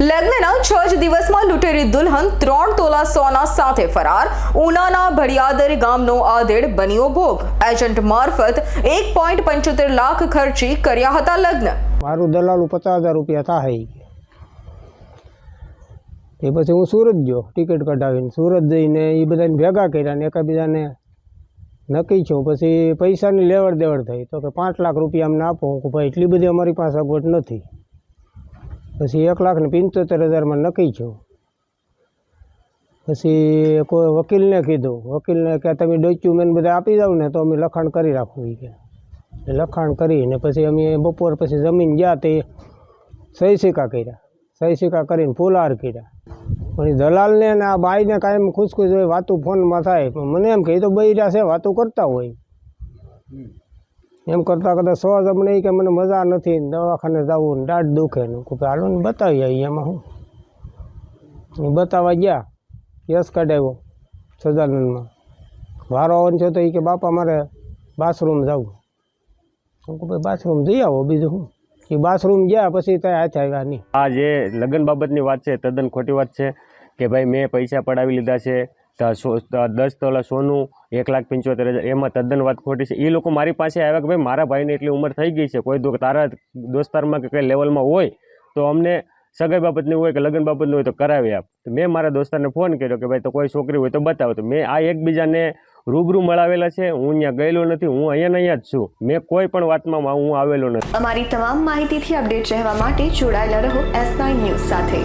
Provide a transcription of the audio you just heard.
લગ્નના છ જ દિવસમાં લૂંટેરી દુલ્હન ત્રણ તોલા સોના સાથે ફરાર. ઉનાના ભડિયાદર ગામનો આધેડ બન્યો ભોગ. એજન્ટ મારફત એક પોઈન્ટ પંચોતેર લાખ ખર્ચી કર્યા હતા લગ્ન. મારું દલાલું પચાસ હજાર રૂપિયા થાય ઈ. એ પછી હું સુરત ગયો, ટિકિટ કઢાવીને. સુરત જઈને એ બધાને ભેગા કર્યા ને એકબીજાને નક્કી છું પછી પૈસાની લેવડ દેવડ થઈ. તો કે પાંચ લાખ રૂપિયા અમને આપો. હું ભાઈ, એટલી બધી અમારી પાસે અગવડ નથી. પછી એક લાખ ને પંચોતેર હજારમાં નક્કી છું. પછી કોઈ વકીલને કીધું, વકીલને કે તમે ડોક્યુમેન્ટ બધા આપી દઉં ને તો અમે લખાણ કરી રાખવું કે. લખાણ કરીને પછી અમે બપોર પછી જમીન ગયા તે સહી સિક્કા કર્યા. સહી સિક્કા કરીને ફૂલહાર કર્યા. પણ દલાલને ને આ બાઈને કાંઈ ખુશખુશ હોય વાતું ફોનમાં થાય, પણ મને એમ કે તો બૈરા છે, વાતું કરતા હોય. એમ કરતાં કરતાં સો જમણે કે મને મજા નથી, દવાખાને જવું ને દાઢ દુખે ને. કોઈ હાલો ને બતાવી આવી એમાં હું. બતાવવા ગયા યસ કઢાવ્યો સજાનંદમાં વારો આવવાનો છે તો એ કે, બાપા, મારે બાથરૂમ જવું હું કહું ભાઈ, બાથરૂમ જઈ આવો બીજું હું. એ બાથરૂમ ગયા પછી ત્યાં હાથ આવ્યા નહીં. આ જે લગ્ન બાબતની વાત છે, તદ્દન ખોટી વાત છે કે ભાઈ મેં પૈસા પડાવી લીધા છે દસ તોલા સોનું, એક લાખ પંચોતેર હજાર, એમાં તદ્દન વાત ખોટી છે. એ લોકો મારી પાસે આવ્યા કે ભાઈ, મારા ભાઈને એટલી ઉંમર થઈ ગઈ છે, કોઈ તારા દોસ્તારમાં કે કઈ લેવલમાં હોય, તો અમને સગાઈ બાબતની હોય કે લગ્ન બાબતની હોય તો કરાવી આપ. તો મેં મારા દોસ્તારને ફોન કર્યો કે ભાઈ, તો કોઈ છોકરી હોય તો બતાવો. તો મેં આ એકબીજાને રૂબરૂ મળાવેલા છે, હું અહીંયા ગયેલો નથી, હું અહીંયા અહીંયા જ છું. મેં કોઈ પણ વાતમાં હું આવેલો નથી. અમારી તમામ માહિતીથી અપડેટ રહેવા માટે જોડાયેલા રહો એસ ન્યૂઝ સાથે.